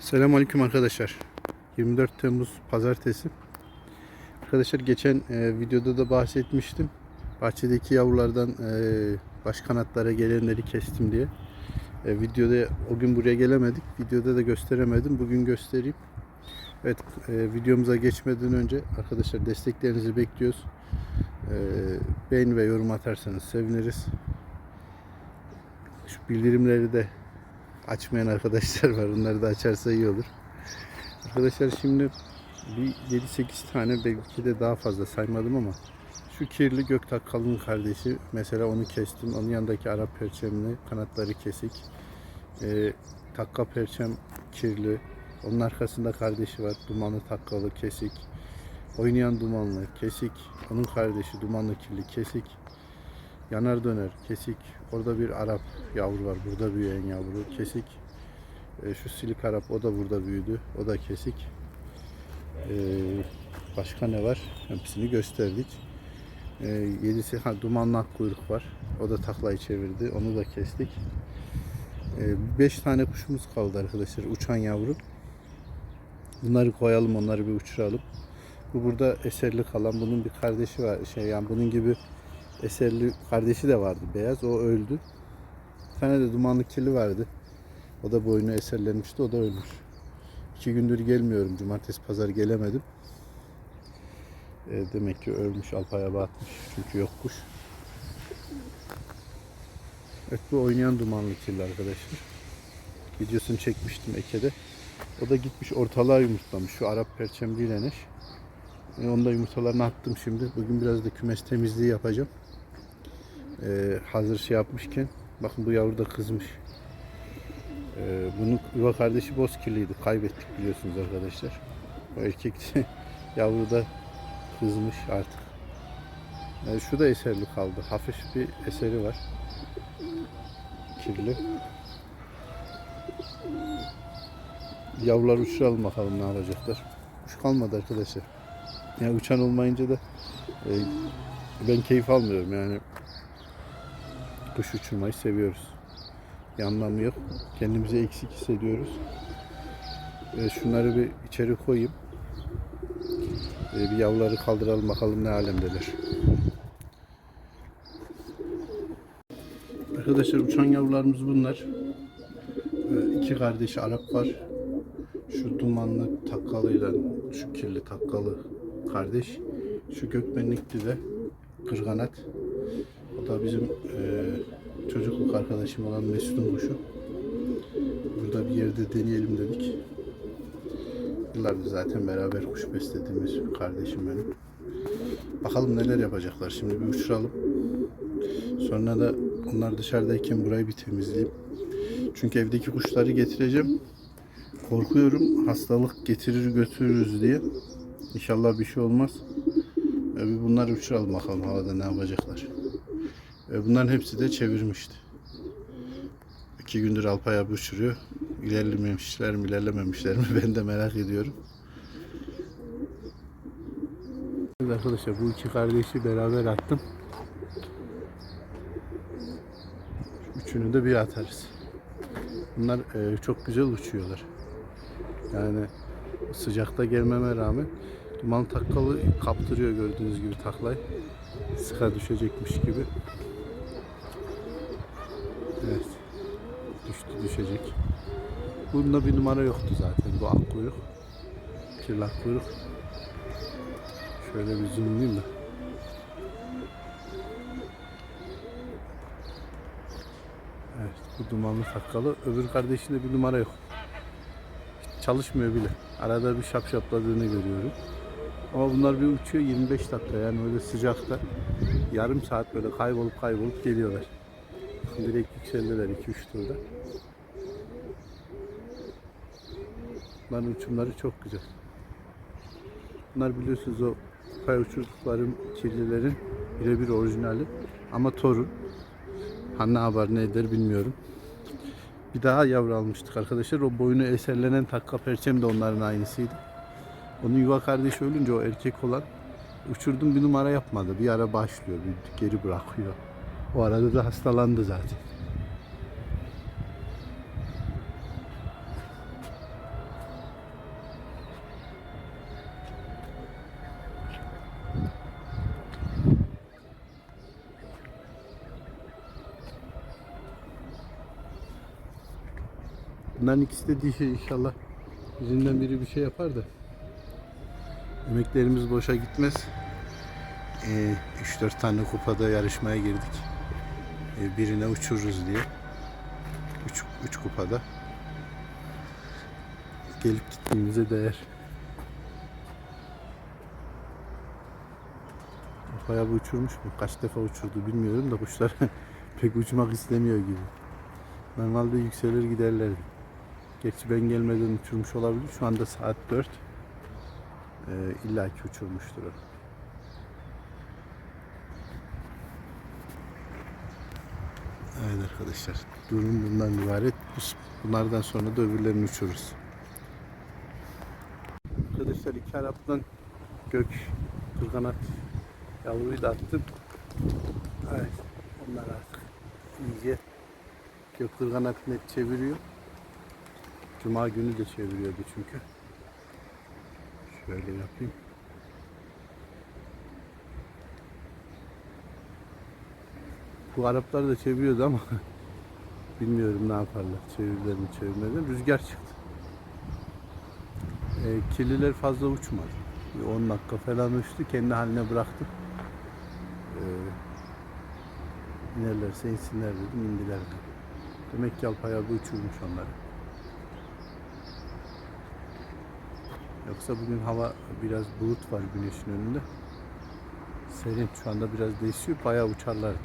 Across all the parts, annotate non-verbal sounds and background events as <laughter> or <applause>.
Selamünaleyküm arkadaşlar. 24 Temmuz Pazartesi. Arkadaşlar geçen e, videoda da bahsetmiştim. Bahçedeki yavrulardan e, baş kanatlara gelenleri kestim diye. E, videoda o gün buraya gelemedik. Videoda da gösteremedim. Bugün göstereyim. Evet, e, videomuza geçmeden önce arkadaşlar desteklerinizi bekliyoruz. E, beğeni ve yorum atarsanız seviniriz. Şu bildirimleri de açmayan arkadaşlar var. Onları da açarsa iyi olur. Arkadaşlar şimdi bir 7-8 tane belki de daha fazla saymadım ama şu kirli göktak kalın kardeşi mesela onu kestim. Onun yanındaki Arap perçemli kanatları kesik. Ee, takka perçem kirli. Onun arkasında kardeşi var. Dumanlı takkalı kesik. Oynayan dumanlı kesik. Onun kardeşi dumanlı kirli kesik. Yanar döner, kesik. Orada bir Arap yavru var. Burada büyüyen yavru. Kesik. E, şu silik Arap o da burada büyüdü. O da kesik. E, başka ne var? Hepsini gösterdik. E, yedisi ha, dumanlı ak kuyruk var. O da taklayı çevirdi. Onu da kestik. E, beş tane kuşumuz kaldı arkadaşlar. Uçan yavru. Bunları koyalım, onları bir uçuralım. Bu burada eserli kalan. Bunun bir kardeşi var. Şey yani bunun gibi eserli kardeşi de vardı beyaz. O öldü. Bir tane de dumanlı kirli vardı. O da boynu eserlenmişti. O da ölmüş. İki gündür gelmiyorum. Cumartesi pazar gelemedim. E, demek ki ölmüş. Alpaya batmış. Çünkü yok kuş. Evet bu oynayan dumanlı kirli arkadaşlar. Videosunu çekmiştim Eke'de. O da gitmiş ortalığa yumurtlamış. Şu Arap perçemli ileneş. E, onu da yumurtalarını attım şimdi. Bugün biraz da kümes temizliği yapacağım. Ee, hazır şey yapmışken bakın bu yavru da kızmış. Ee, bunun yuva kardeşi bozkirliydi. Kaybettik biliyorsunuz arkadaşlar. O erkek <laughs> yavru da kızmış artık. Yani şu da eserli kaldı. Hafif bir eseri var. Kirli. Yavrular uçuralım bakalım ne yapacaklar. Kuş kalmadı arkadaşlar. Yani uçan olmayınca da e, ben keyif almıyorum yani. Kuş uçurmayı seviyoruz. Bir anlamı yok. Kendimizi eksik hissediyoruz. E, şunları bir içeri koyayım. E, bir yavruları kaldıralım bakalım ne alemdeler. Arkadaşlar uçan yavrularımız bunlar. E, iki kardeş Arap var. Şu dumanlı takkalıyla şu kirli takkalı kardeş. Şu gökbenlikli de kırganat. Da bizim e, çocukluk arkadaşım olan Mesut'un kuşu. Burada bir yerde deneyelim dedik. Yıllardır zaten beraber kuş beslediğimiz kardeşim benim. Bakalım neler yapacaklar. Şimdi bir uçuralım. Sonra da onlar dışarıdayken burayı bir temizleyeyim. Çünkü evdeki kuşları getireceğim. Korkuyorum hastalık getirir götürürüz diye. İnşallah bir şey olmaz. Bir bunları uçuralım bakalım havada ne yapacaklar. E, bunların hepsi de çevirmişti. İki gündür Alpay abi uçuruyor. İlerlememişler mi ilerlememişler mi <laughs> ben de merak ediyorum. Arkadaşlar bu iki kardeşi beraber attım. Üçünü de bir atarız. Bunlar e, çok güzel uçuyorlar. Yani sıcakta gelmeme rağmen duman takkalı kaptırıyor gördüğünüz gibi taklay. Sıka düşecekmiş gibi. Evet. Düştü düşecek. Bunda bir numara yoktu zaten. Bu ak kuyruk. Kirlak kuyruk. Şöyle bir zoomlayayım da. Evet bu dumanlı takkalı. Öbür kardeşinde bir numara yok. Hiç çalışmıyor bile. Arada bir şap şapladığını görüyorum. Ama bunlar bir uçuyor 25 dakika yani öyle sıcakta yarım saat böyle kaybolup kaybolup geliyorlar. Direkt yükseldiler 2-3 turda. Bunların uçumları çok güzel. Bunlar biliyorsunuz o pay uçurduklarım kirlilerin birebir orijinali. Ama torun. Ha ne haber ne eder bilmiyorum. Bir daha yavru almıştık arkadaşlar. O boynu eserlenen takka perçem de onların aynısıydı. Onun yuva kardeşi ölünce o erkek olan uçurdum bir numara yapmadı. Bir ara başlıyor, bir geri bırakıyor. O arada da hastalandı zaten. Bunların ikisi de inşallah. Birinden biri bir şey yapar da. Emeklerimiz boşa gitmez. Ee, 3-4 tane kupada yarışmaya girdik. Ee, birine uçururuz diye. 3 3 kupada. Gelip gittiğimize değer. Bayağı bir uçurmuş mu? Kaç defa uçurdu bilmiyorum da kuşlar <laughs> pek uçmak istemiyor gibi. Normalde yükselir giderlerdi. Gerçi ben gelmeden uçurmuş olabilir. Şu anda saat 4. Ee, İlla ki uçurmuştur. Evet arkadaşlar. Durum bundan ibaret. Bunlardan sonra da öbürlerini uçururuz. Arkadaşlar iki Arap'tan gök kırganat yavruyu da attım. Evet. Onlar artık iyice gök kırganat net çeviriyor. Cuma günü de çeviriyordu çünkü. Şöyle yapayım. Bu Araplar da çeviriyordu ama <laughs> bilmiyorum ne yaparlar. Çevirdiler mi çevirmediler. Rüzgar çıktı. E, kirliler fazla uçmadı. Bir 10 dakika falan uçtu. Kendi haline bıraktım. E, inerlerse insinler dedim. indiler de. Demek ki Alpay abi uçurmuş onları. Yoksa bugün hava biraz bulut var güneşin önünde. Serin şu anda biraz değişiyor. Bayağı uçarlardı.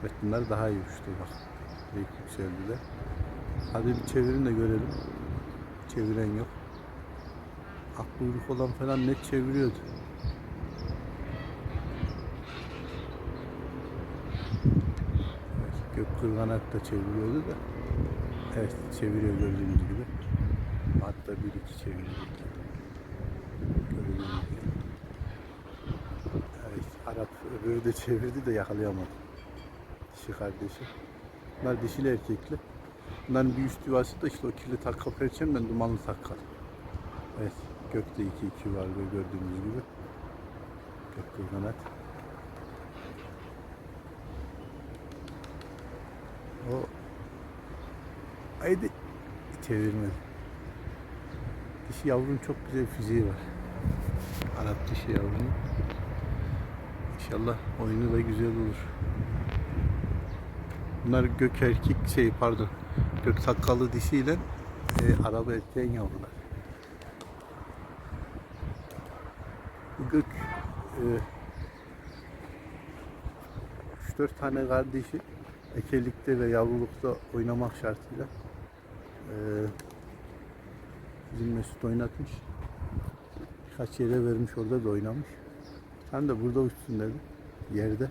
Evet bunlar daha iyi uçtu bak. Büyük yükseldiler. Hadi bir çevirin de görelim. Çeviren yok. Akbuyruk olan falan net çeviriyordu. Evet, gök kırganak da çeviriyordu da. Evet çeviriyor gördüğünüz gibi. Bir iki gibi. Evet, Arap öbürü de çevirdi de yakalayamadı. Dişi kardeşi. Bunlar dişili erkekli. Bunların bir üst yuvası da işte o kirli takka perçem ben dumanlı takkal. Evet, gökte iki iki var böyle gördüğünüz gibi. Gök kırganat. O haydi çevirmedi. Dişi yavrunun çok güzel fiziği var. Arap dişi yavrunun. İnşallah oyunu da güzel olur. Bunlar gök erkek şey pardon. Gök takkalı dişiyle e, araba erkeğin yavrular. Bu gök e, 3-4 tane kardeşi ekelikte ve yavrulukta oynamak şartıyla e, bizim Mesut oynatmış. Birkaç yere vermiş orada da oynamış. Hem de burada uçsun dedi. Yerde.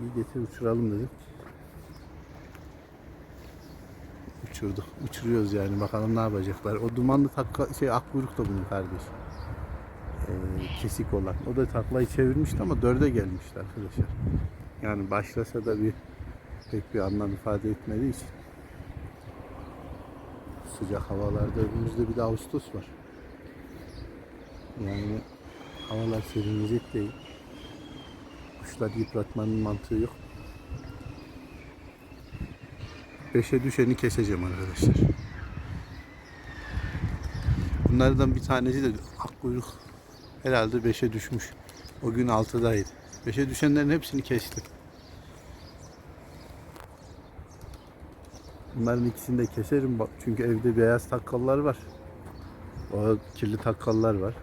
İyi getir uçuralım dedim. Uçurduk. Uçuruyoruz yani. Bakalım ne yapacaklar. O dumanlı takla, şey akkuyruk da bunun kardeşi. Ee, kesik olan. O da taklayı çevirmişti ama dörde gelmişti arkadaşlar. Yani başlasa da bir pek bir anlam ifade etmediği için. Sıcak havalarda önümüzde bir de Ağustos var. Yani havalar serinleyecek değil. Kuşlar yıpratmanın mantığı yok. Beşe düşeni keseceğim arkadaşlar. Bunlardan bir tanesi de akkuyruk herhalde beşe düşmüş. O gün altıdaydı. Beşe düşenlerin hepsini kestim. Bunların ikisini de keserim çünkü evde beyaz takkallar var. O kirli takkallar var.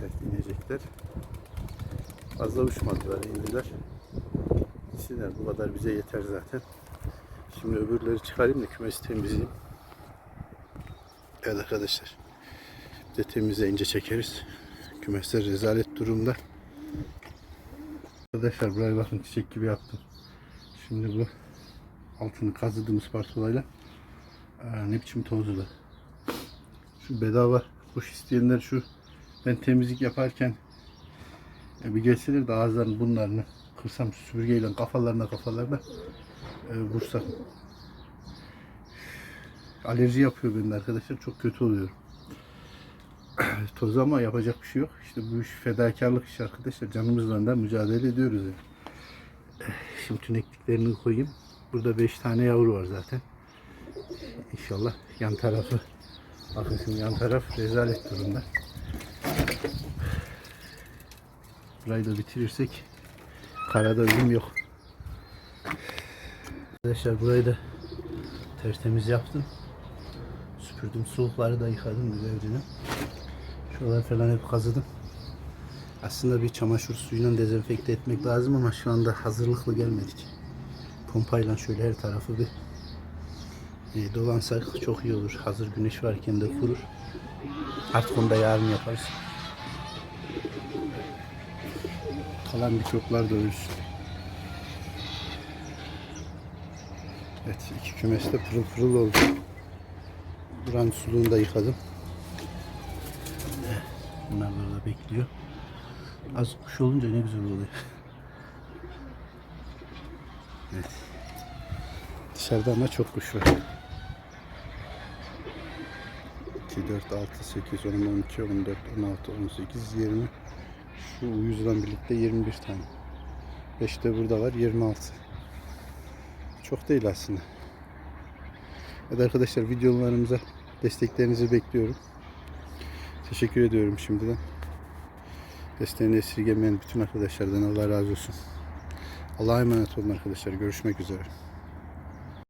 Evet inecekler. Fazla uçmadılar indiler. İnsinler bu kadar bize yeter zaten. Şimdi öbürleri çıkarayım da kümesi temizleyeyim. Evet arkadaşlar. Bir de temizleyince çekeriz. Kümesler rezalet durumda. Arkadaşlar buraya bakın çiçek gibi yaptım. Şimdi bu altını kazıdığım spartolayla Aa, ne biçim tozlu. Şu bedava kuş isteyenler şu ben temizlik yaparken e, bir gelseler de ağızlarını bunlarını kırsam süpürgeyle kafalarına kafalarına e, vursam. Alerji yapıyor bende arkadaşlar. Çok kötü oluyor. <clears throat> Toz ama yapacak bir şey yok. İşte bu iş fedakarlık iş arkadaşlar. Canımızla da mücadele ediyoruz. Yani. Şimdi tüneklik bebeklerini koyayım. Burada 5 tane yavru var zaten. İnşallah yan tarafı bakın şimdi yan taraf rezalet durumda. Burayı da bitirirsek karada ölüm yok. Arkadaşlar burayı da tertemiz yaptım. Süpürdüm. Soğukları da yıkadım güzelce. Şuraları falan hep kazıdım. Aslında bir çamaşır suyuyla dezenfekte etmek lazım ama şu anda hazırlıklı gelmedik. Pompayla şöyle her tarafı bir e, dolansak çok iyi olur. Hazır güneş varken de kurur. Artık onu da yarın yaparız. Kalan mikroplar da ölsün. Evet iki kümes de pırıl pırıl oldu. Buranın suluğunu da yıkadım. Bunlar burada bekliyor. Az kuş olunca ne güzel oluyor. Evet. Dışarıda ama çok kuş var. 2, 4, 6, 8, 10, 12, 14, 16, 18, 20. Şu uyuzla birlikte 21 tane. 5 de burada var 26. Çok değil aslında. Evet arkadaşlar videolarımıza desteklerinizi bekliyorum. Teşekkür ediyorum şimdiden. Desteğini esirgemeyen bütün arkadaşlardan Allah razı olsun. Allah'a emanet olun arkadaşlar. Görüşmek üzere.